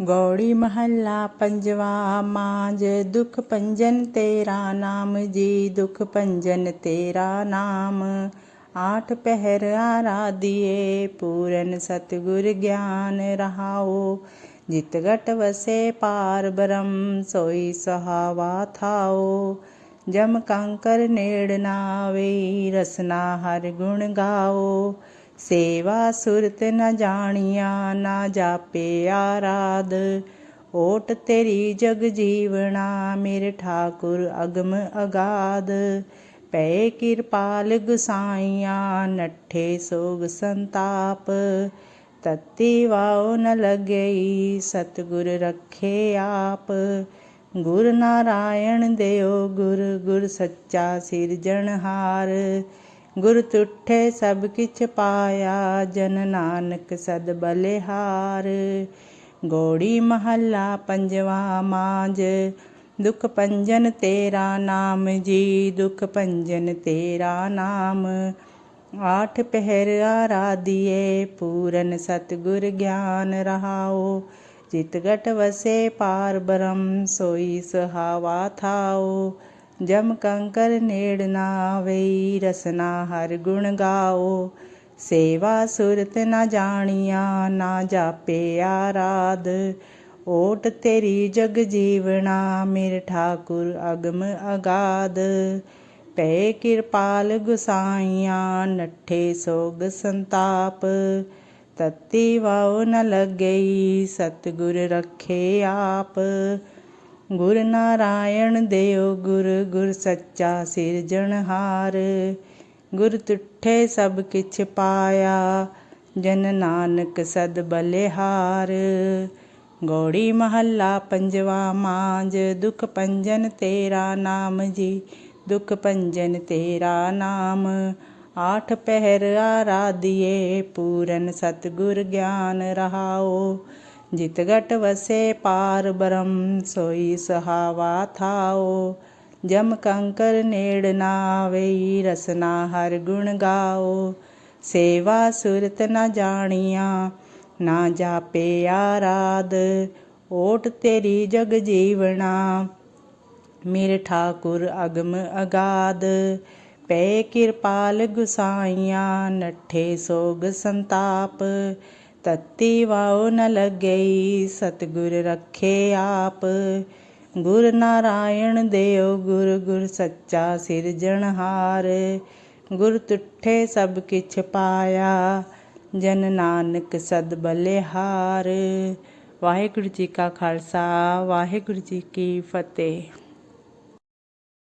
ਗੌੜੀ ਮਹੱਲਾ ਪੰਜਵਾ ਮਾਂਜ ਦੁਖ ਭੰਜਨ ਤੇਰਾ ਨਾਮ, ਜੀ ਦੁਖ ਭੰਜਨ ਤੇਰਾ ਨਾਮ। ਆਠ ਪਹਿਰ ਆਰਾਧੀਏ, ਪੂਰਨ ਸਤਿਗੁਰ ਗਿਆਨ ਰਹਾਓ। ਜਿਤ ਘਟ ਵਸੇ ਪਾਰ ਬ੍ਰਹਮ, ਸੋਈ ਸਹਾਵਾ ਥਾਓ। ਜਮ ਕੰਕਰ ਨੇੜ ਨਾ ਆਵੇ ਰਸਨਾ ਹਰ ਗੁਣ ਗਾਓ। ਸੇਵਾ ਸੁਰਤ ਨ ਜਾਣੀਆ, ਨਾ ਜਾਪੇ ਆਰਾਧ। ਓਟ ਤੇਰੀ ਜਗ ਜੀਵਣਾ, ਮੇਰੇ ਠਾਕੁਰ ਅਗਮ ਅਗਾਧ। ਪੈ ਕਿਰਪਾਲ ਗੁਸਾਈਆਂ ਨੱਠੇ ਸੋਗ ਸੰਤਾਪ। ਤਤੀ ਵਾਉ ਨ ਲੱਗਈ, ਸਤਿਗੁਰ ਰੱਖੇ ਆਪ। ਗੁਰ ਨਾਰਾਇਣ ਦੇਓ ਗੁਰ ਗੁਰ ਸੱਚਾ ਸਿਰਜਣਹਾਰ। ਗੁਰ ਤੁਠੇ ਸਭ ਕਿਛ ਪਾਇਆ, ਜਨ ਨਾਨਕ ਸਦ ਬਲਿਹਾਰ। ਗੋੜੀ ਮਹੱਲਾ ਪੰਜਵਾ ਮਾਜ ਦੁਖ ਭੰਜਨ ਤੇਰਾ ਨਾਮ ਜੀ, ਦੁਖ ਭੰਜਨ ਤੇਰਾ ਨਾਮ। ਆਠ ਪਹਿਰ ਆਰਾਧੀਏ ਪੂਰਨ ਸਤਿਗੁਰ ਗਿਆਨ ਰਹਾਓ ਚਿਤਗਟ ਵਸੇ ਪਾਰ ਬ੍ਰਹਮ, ਸੋਈ ਸਹਾਵਾ ਥਾਓ ਜਮ ਕੰਕਰ ਨੇੜ ਨਾ ਆਵਈ, ਰਸਨਾ ਹਰ ਗੁਣ ਗਾਓ। ਸੇਵਾ ਸੁਰਤ ਨਾ ਜਾਣੀਆ, ਨਾ ਜਾਪੇ ਆਰਾਧ। ਓਟ ਤੇਰੀ ਜਗ ਜੀਵਣਾ, ਮੇਰੇ ਠਾਕੁਰ ਅਗਮ ਅਗਾਧ। ਪੈ ਕਿਰਪਾਲ ਗੁਸਾਈਆਂ, ਨੱਠੇ ਸੋਗ ਸੰਤਾਪ। ਤਤੀ ਵਾਉ ਨ ਲੱਗਈ, ਸਤਿਗੁਰ ਰੱਖੇ ਆਪ। ਗੁਰ ਨਾਰਾਇਣ ਦੇਓ ਗੁਰ ਗੁਰ ਸੱਚਾ ਸਿਰਜਣਹਾਰ ਗੁਰ ਤੁਠੇ ਸਭ ਕਿਛ ਪਾਇਆ, ਜਨ ਨਾਨਕ ਸਦ ਬਲਿਹਾਰ। ਗੋੜੀ ਮਹੱਲਾ ਪੰਜਵਾ ਮਾਂਜ, ਦੁਖ ਭੰਜਨ ਤੇਰਾ ਨਾਮ ਜੀ, ਦੁਖ ਭੰਜਨ ਤੇਰਾ ਨਾਮ। ਆਠ ਪਹਿਰ ਆਰਾਧੀਏ, ਪੂਰਨ ਸਤਿਗੁਰ ਗਿਆਨ ਰਹਾਓ। ਜਿਤ ਘਟ ਵਸੇ ਪਾਰ ਬ੍ਰਹਮ, ਸੋਈ ਸਹਾਵਾ ਥਾਓ। ਜਮ ਕੰਕਰ ਨੇੜ ਨਾ ਆਵਈ, ਰਸਨਾ ਹਰ ਗੁਣ ਗਾਓ। ਸੇਵਾ ਸੁਰਤ ਨ ਜਾਣੀਆ, ਨਾ ਜਾਪੇ ਆਰਾਧ। ਓਟ ਤੇਰੀ ਜਗ ਜੀਵਣਾ, ਮੇਰੇ ਠਾਕੁਰ ਅਗਮ ਅਗਾਧ ਪੈ ਕਿਰਪਾਲ ਗੁਸਾਈਆਂ, ਨੱਠੇ ਸੋਗ ਸੰਤਾਪ। ਤਤੀ ਵਾਉ ਨ ਲੱਗਈ, ਸਤਿਗੁਰ ਰੱਖੇ ਆਪ। ਗੁਰ ਨਾਰਾਇਣ ਦੇਓ ਗੁਰ ਗੁਰ ਸੱਚਾ ਸਿਰਜਣਹਾਰ ਗੁਰ ਤੁਠੇ ਸਭ ਕਿਛ ਪਾਇਆ, ਜਨ ਨਾਨਕ ਸਦ ਬਲਿਹਾਰ। ਵਾਹਿਗੁਰੂ ਜੀ ਕਾ ਖਾਲਸਾ, ਵਾਹਿਗੁਰੂ ਜੀ ਕੀ ਫਤਿਹ।